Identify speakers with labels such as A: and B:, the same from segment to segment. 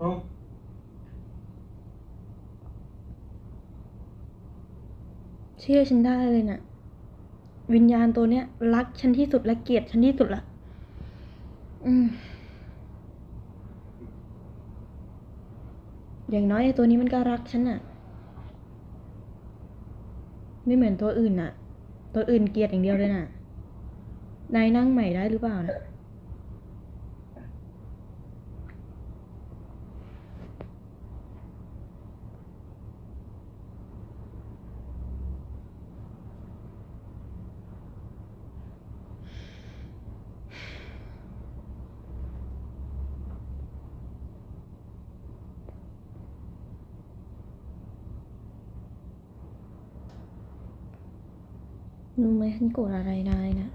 A: เอ้า
B: เชื่อฉันได้เลยน่ะ วิญญาณตัวเนี้ย รักฉันที่สุดและเกลียดฉันที่สุดละอืม อย่างน้อยไอ้ตัวนี้มันก็รักฉันน่ะ ไม่เหมือนตัวอื่นน่ะ ตัวอื่นเกลียดอย่างเดียวเลยน่ะ นายนั่งใหม่ได้หรือเปล่านะ รู้ไหมฉันโกรธอะไรนายนะ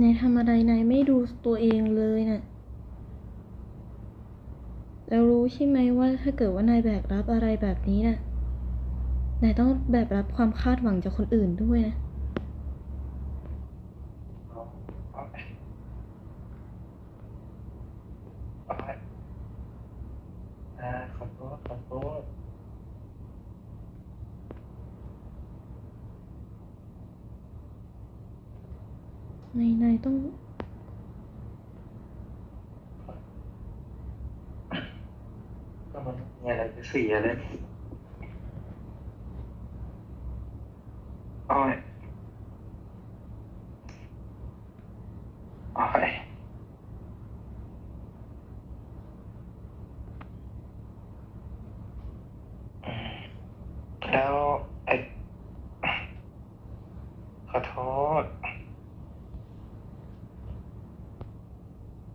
B: นายทำอะไรนายไม่ดูตัวเองเลยน่ะแล้วรู้ใช่ไหมว่าถ้าเกิดว่านายแบกรับอะไรแบบนี้น่ะนายต้องแบกรับความคาดหวังจากคนอื่นด้วยนะ
A: เอาเอาไปเอาไปอ่าขอโทษขอโทษ
B: นายนายต้อง
A: ก็มันมีอะไรจะเสียเลยเอาไปเอาไปแล้วไอ้ขอโทษ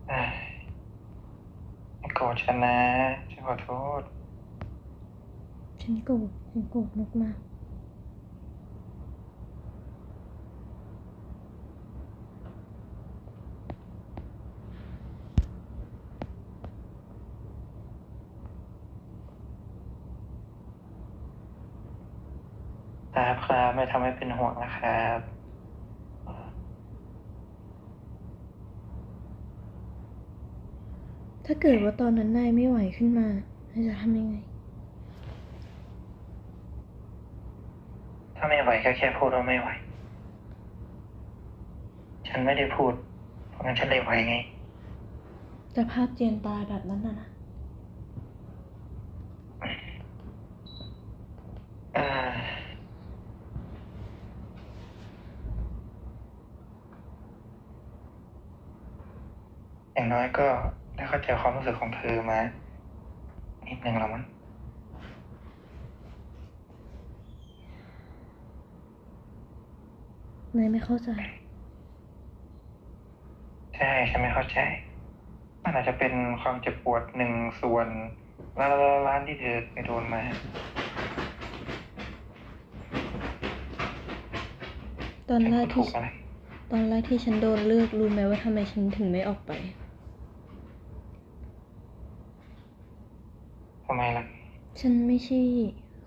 A: เอ้ยไม่โกรธ ฉันนะฉันขอโทษ
B: ฉันโกรธฉันโกรธมากมาก
A: ครับครับไม่ทำให้เป็นห่วงนะครับ
B: ๆ ถ้าเกิดว่าตอนนั้นนายไม่ไหวขึ้นมานายจะทำยังไง
A: ถ้าไม่ไหวก็แค่พูดว่าไม่ไหว ฉันไม่ได้พูด เพราะงั้นฉันเลยไหวไง
B: แต่ภาพเจียนตายแบบนั้นน่ะนะ
A: เอ่ออย่างน้อยก็ได้ เข้าใจความรู้สึกของเธอมานิดนึงแล้วมั้ง
B: นายไม่เข้าใจ
A: ใช่ฉันไม่เข้าใจ มันอาจจะเป็นความเจ็บปวดหนึ่งส่วนล้านล้านที่เธอไปโดนมา
B: ตอนแรก
A: ถู
B: ที่
A: กอะไร
B: ตอนแรกที่ฉันโดนเลือกรู้ไหมว่าทำไมฉันถึงไม่ออกไป
A: ทำไมล่ะ
B: ฉันไม่ใช่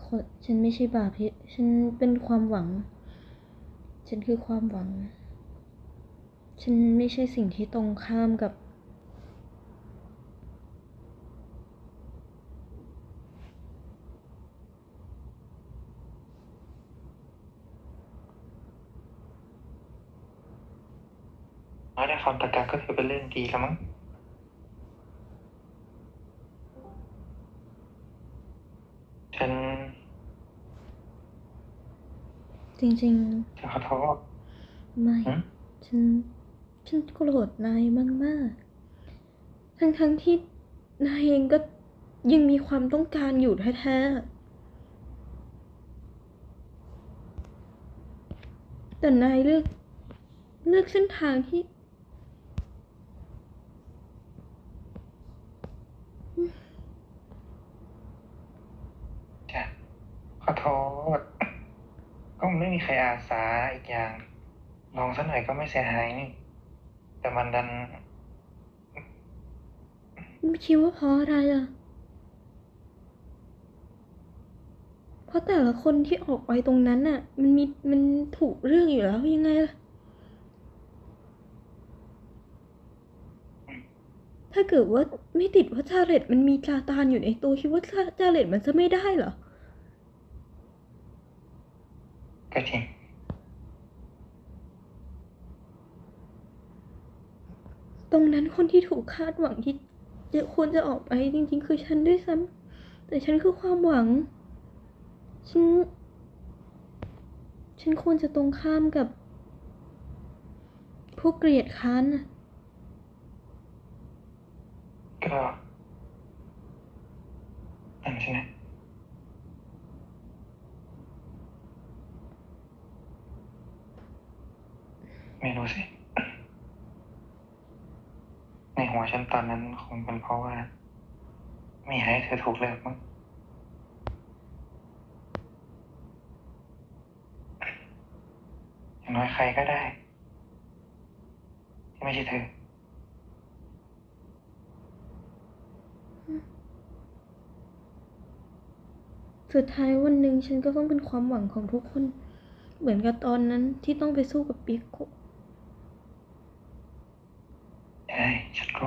B: คนฉันไม่ใช่บาปพิฉันเป็นความหวัง ฉันคือความหวัง ฉันไม่ใช่สิ่งที่ตรงข้ามกับ
A: น้อยได้ความตะการก็ถือเป็นเรื่องดีแล้วมั้ง ฉัน
B: จริง
A: ฉันขอโทษ
B: ๆไม่
A: หืม
B: ฉันฉันโกรธนายมากๆ ทั้งๆที่นายเองก็ยังมีความต้องการอยู่แท้ๆ แต่นายเลือกเลือกเส้นทางที่
A: จ้ะขอโทษ ก็ไม่มีใครอาสาอีกอย่างลองสักหน่อยก็ไม่เสียหายนี่ แต่มันดัน ไม่
B: คิดว่าเพราะอะไรอะเพราะแต่ละคนที่ออกไปตรงนั้นน่ะ มันมีมันถูกเรื่องอยู่แล้วยังไงล่ะ ถ้าเกิดว่าไม่ติดว่าจาเลตมันมีซาตานอยู่ในตัวคิดว่าจาเลตมันจะไม่ได้เหรอ
A: ก็จริง
B: ตรงนั้นคนที่ถูกคาดหวังที่จะควรจะออกไปจริง ๆ คือฉันด้วยซ้ำแต่ฉันคือความหวัง ฉัน ฉันควรจะตรงข้ามกับพวกเกลียดค้านน่ะ
A: ก็นั่นสินะ ไม่รู้สิ ในหัวฉันตอนนั้นคงเป็นเพราะว่า ไม่อยากให้เธอถูกเลิกมั้งอย่างน้อยใครก็ได้ ที่ไม่ใช่เธอ
B: สุดท้ายวันหนึ่งฉันก็ต้องเป็นความหวังของทุกคน เหมือนกับตอนนั้นที่ต้องไปสู้กับปิโกะ
A: ใช่ฉันก็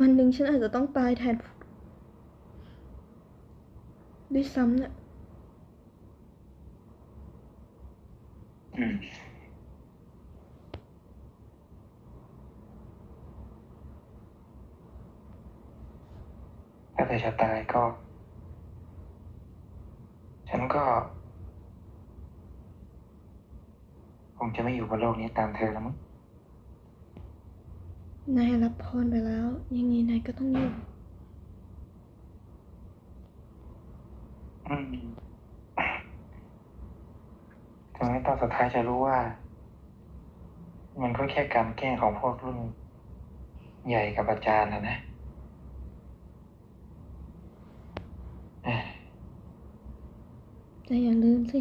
B: วันหนึ่งฉันอาจจะต้องตายแทน ด้วยซ้ำน่ะ
A: ถ้าเธอจะตายก็ ฉันก็คงจะไม่อยู่บนโลกนี้ตามเธอแล้วมั้ง
B: นายรับพรไปแล้ว ยังไงนายก็ต้องอยู่
A: อืมถึงแม้ตอนสุดท้ายจะรู้ว่า มันก็แค่การแกล้งของพวกรุ่น ใหญ่กับอาจารย์นะนะเอ้ย
B: แต่อย่าลืมสิ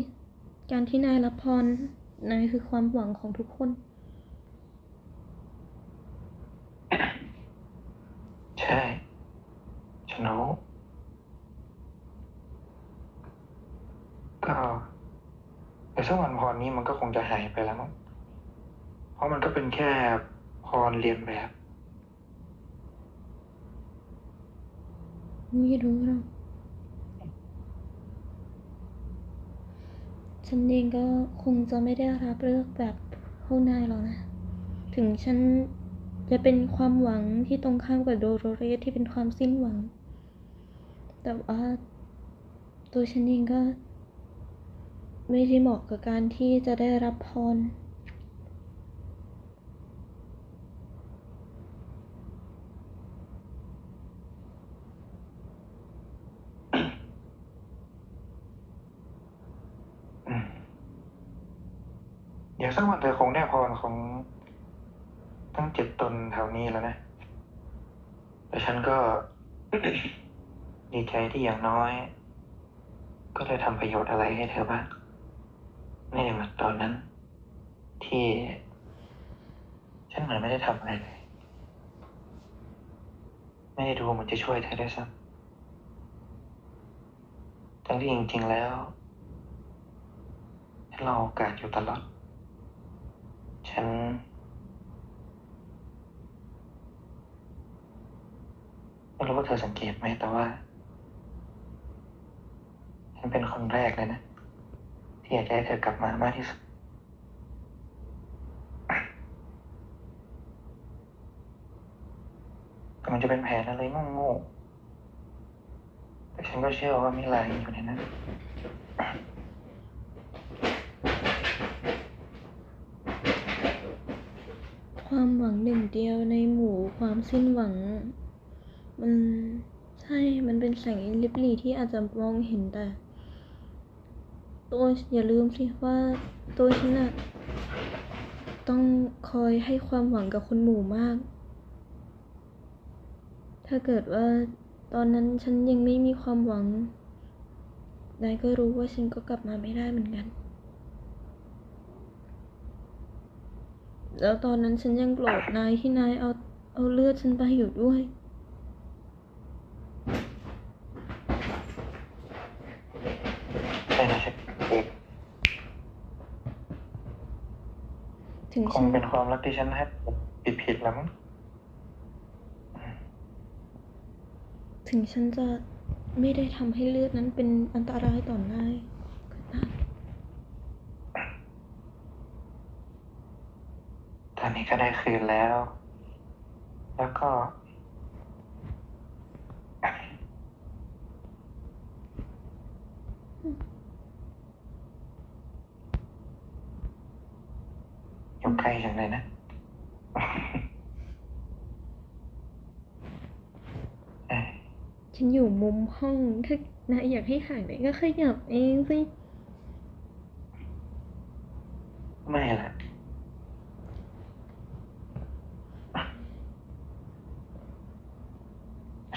B: การที่นายรับพรนายคือความหวังของทุกคน
A: ใช่ฉันรู้ก็แต่สักวันพรนี้มันก็คงจะหายไปแล้วมั้งเพราะมันก็เป็นแค่พรเรียนแบบ
B: ไม่รู้หรอกฉันเองก็คงจะไม่ได้รับเลือกแบบพวกนายหรอกนะ ถึงฉัน จะเป็นความหวังที่ตรงข้ามกับโดโรเรสที่เป็นความสิ้นหวัง แต่ว่าตัวฉันเองก็ ไม่ได้เหมาะกับการที่จะได้รับพร
A: อืมเดี๋ยวสักวันเธอคงได้พรของ เจ็ดตนแถวนี้แล้วนะ แต่ฉันก็ ดีใจที่อย่างน้อย ก็ได้ทำประโยชน์อะไรให้เธอบ้างไม่เหมือนตอนนั้น ที่ ฉันเหมือนไม่ได้ทำอะไรเลย ไม่ได้ดูเหมือนจะช่วยเธอได้วยซ้ำทั้งที่จริงๆแล้วฉันรอโอกาสอยู่ตลอด ฉัน ไม่รู้ว่าเธอสังเกตไหมแต่ว่าฉันเป็นคนแรกเลยนะ ที่อยากจะให้เธอกลับมามากที่สุดแต่มันจะเป็นแผนอะไรโง่ๆแต่ฉันก็เชื่อว่ามีลายอยู่ในนั้น
B: ความหวังหนึ่งเดียวในหมู่ความสิ้นหวัง มันใช่ มันเป็นแสงลิบลีที่อาจจะมองเห็นแต่ ตัวอย่าลืมสิว่าตัวฉันน่ะต้องคอยให้ความหวังกับคนหมู่มาก ถ้าเกิดว่าตอนนั้นฉันยังไม่มีความหวัง นายก็รู้ว่าฉันก็กลับมาไม่ได้เหมือนกัน แล้วตอนนั้นฉันยังโกรธนายที่นายเอาเอาเลือดฉันไปอยู่ด้วย
A: ใช่นะฉัน
B: ถึง
A: ค
B: ฉั
A: ง
B: น
A: เป็นความรักที่ฉันให้ผิดผิดๆแล้วมั้ง
B: ถึงฉันจะไม่ได้ทำให้เลือดนั้นเป็นอันตรายต่อนายก็ตาม
A: ตอนนี้ก็ได้คืนแล้ว แล้วก็ อยู่ใกล้จังเลยนะเอ้ย
B: ฉันอยู่มุมห้องถ้านายอยากให้ห่างไหนก็ขยับเองสิ
A: ไม่ละ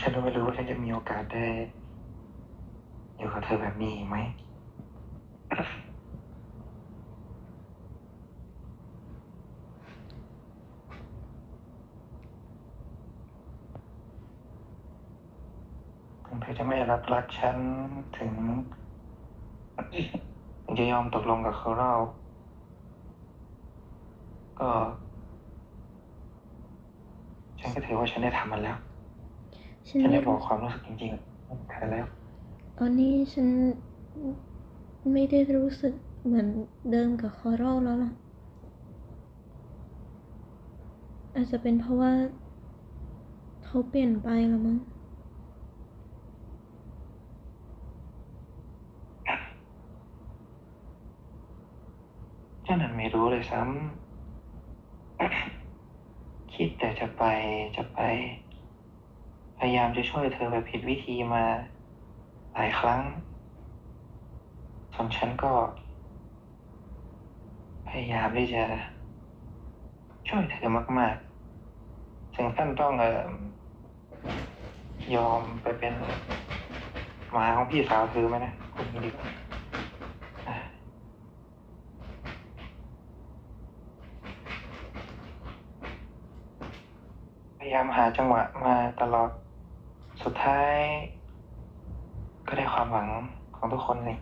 A: ฉันก็ไม่รู้ว่าฉันจะมีโอกาสได้อยู่กับเธอแบบนี้อีกไหม ถึงเธอจะไม่ รับรักฉันถึงถึงจะยอมตกลงกับเขาเรา ก็ ฉันก็ถือว่าฉันได้ทำมันแล้ว
B: ฉัน
A: ฉัน
B: ไม่
A: ได้บอ
B: รู้
A: กความรู้สึกจริงๆกับเธอแล้ว
B: ตอนนี้ฉันไม่ได้รู้สึกเหมือนเดิมกับคอรัลแล้วล่ะ อาจจะเป็นเพราะว่าเขาเปลี่ยนไปแล้วมั้ง
A: เจ้านั้นไม่รู้ เลยซ้ำคิดแต่จะไปจะไป พยายามจะช่วยเธอแบบผิดวิธีมาหลายครั้ง ส่วนฉันก็ พยายามที่จะ ช่วยเธอมาก ๆ ถึงขั้นต้องเออยอมไปเป็นหมาของพี่สาวเธอไหมนะคุณดีกว่าอะ พยายามหาจังหวะมาตลอด สุดท้าย ก็ได้ความหวังของทุกคนเลย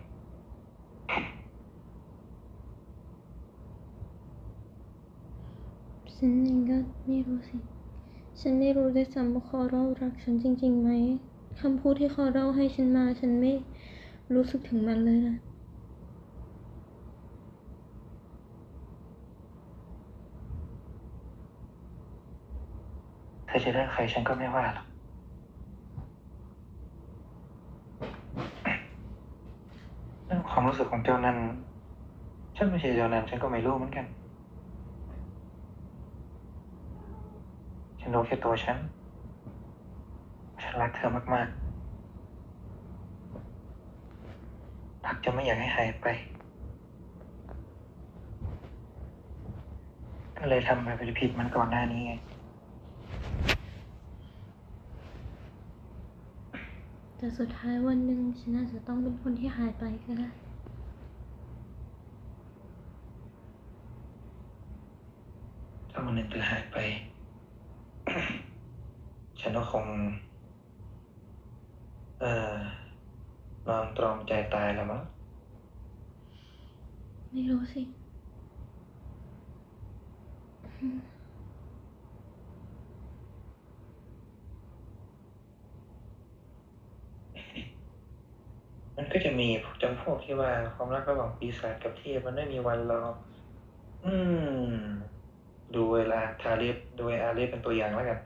B: ฉันเองก็ไม่รู้สิ ฉันไม่รู้ได้วยซ้ำว่าคอรัลรักฉันจริงๆไหมคำพูดที่คอรัลให้ฉันมา ฉันไม่รู้สึกถึงมันเลยนะ
A: เธอ จะเลือกใครฉันก็ไม่ว่าหรอกเรื่องความรู้สึกของเจ้านั้น ฉันไม่ใช่เจ้านั้น ฉันก็ไม่รู้เหมือนกัน ฉันรู้แค่ตัวฉัน ฉันรักเธอมากๆ รักจะไม่อยากให้หายไป ก็เลยทำอะไรผิดมันก่อนหน้านี้ไง
B: แต่สุดท้ายวันหนึ่งฉันอาจจะต้องเป็นคนที่หายไปก็ได้
A: ถ้าวันหนึ่งเธอหายไป ฉันก็คง เอ่อนอนตรอมใจตายแล้วมั้ง
B: ไม่รู้สิ
A: มันก็จะมีพวกจำพวกที่ว่าความรักระหว่างปีศาจกับเทพมันไม่มีวันหรอกอืม ดูเวลาทาเล็บดูอาเล็บเป็นตัวอย่างแล้วกัน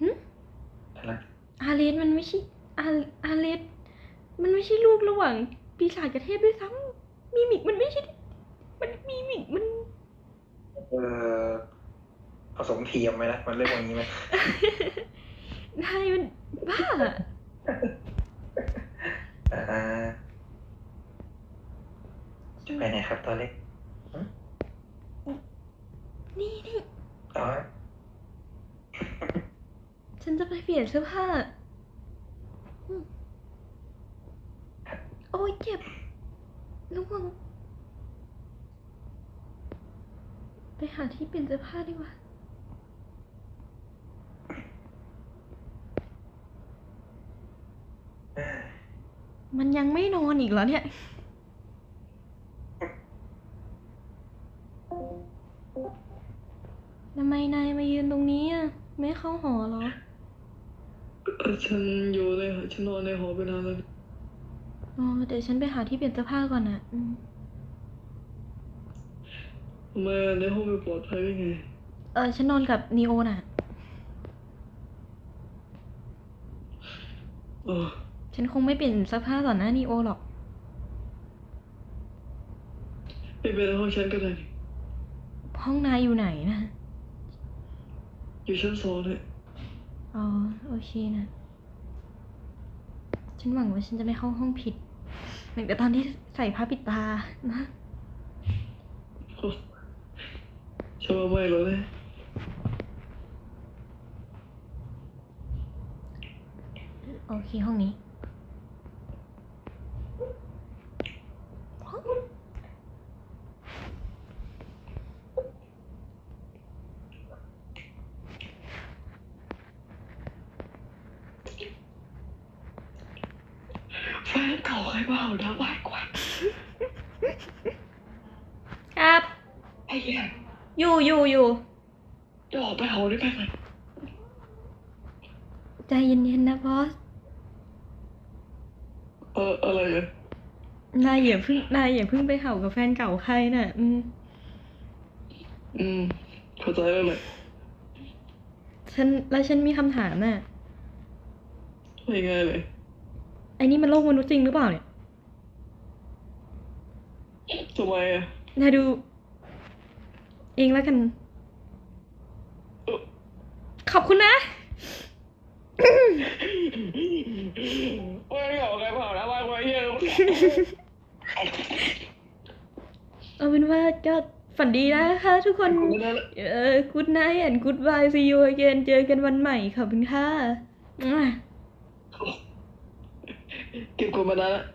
B: หึ
A: อะไร
B: อาเลสมันไม่ใช่อาอาเลสมันไม่ใช่ลูกระหว่างปีศาจกับเทพด้วยซ้ำมีมิกมันไม่ใช่ มันมีมิกมัน
A: เออผสมเทียมไหมนะมันเรียกว่าอย่างนี้ไหม
B: นายมันบ้า
A: อ่าจะไปไหนครับตัวเล็ก
B: นี่นี่
A: อ๋อ
B: ฉันจะไปเปลี่ยนเสื้อผ้าอืมโอ้ยเจ็บระวังไปหาที่เปลี่ยนเสื้อผ้าดีกว่า มันยังไม่นอนอีกเหรอเนี่ย
A: เทำ
B: ไมนายมายืนตรงนี้อะ ไม่เข้าหอเหรอ
C: เอ่อฉันอยู่ในฉันนอนในหอไปนานแล้ว
B: อ๋อเดี๋ยวฉันไปหาที่เปลี่ยนเสื้อผ้าก่อนนะอืม
C: ทำไมในห้องไม่ปลอดภัยได้ไง
B: เออฉันนอนกับนีโอน่ะ
C: เออ
B: ฉันคงไม่เปลี่ยนเสื้อผ้าต่อหน้านีโอหรอก
C: ไม่เป็นไรห้องฉันก็ได้นี่
B: ห้องนายอยู่ไหนนะ
C: อยู่ชั้นสองเนี่ย
B: อ๋อ โอเคนะ ฉันหวังว่าฉันจะไม่เข้าห้องผิด เหมือนกับตอนที่ใส่ผ้าปิดตานะ
C: โอ้ฉันว่าไม่หรอกนะ
B: โอเคห้องนี้
C: แฟนเก่าใครมาเอาหน้าบ้านกว่า
B: ครับ
C: ไอ้เหี้ย
B: อยู่อยู่อยู่
C: เดี๋ยวออกไปหอด้วยกันไหม
B: ใจเย็นๆนะบอส
C: เอออะไรอะ
B: นายอย่าเพิ่งนายอย่าเพิ่งไปเห่ากับแฟนเก่าใครน่ะ อืม
C: อืม เข้าใจแล้วแหละ
B: ฉันแล้วฉันมีคำถามน่ะ
C: ไม่ง่ายเลย
B: ไอ้นี่มันโลกมนุษย์จริงหรือเปล่าเนี่ย
C: ทำไมอะ
B: นายดู เองแล้วกัน
C: เอ่อ
B: ขอบคุณนะ
C: แฟนเก่าใครมาเอาหน้าบ้านกว่าไอ้เหี้ย
B: เอาเป็นว่าก็ฝันดีนะคะทุกคน
C: ไม่ได้ละ
B: เออ good night and goodbye see you again เจอกันวันใหม่ขอบคุณค่ะ
C: เก็บกดมานานละ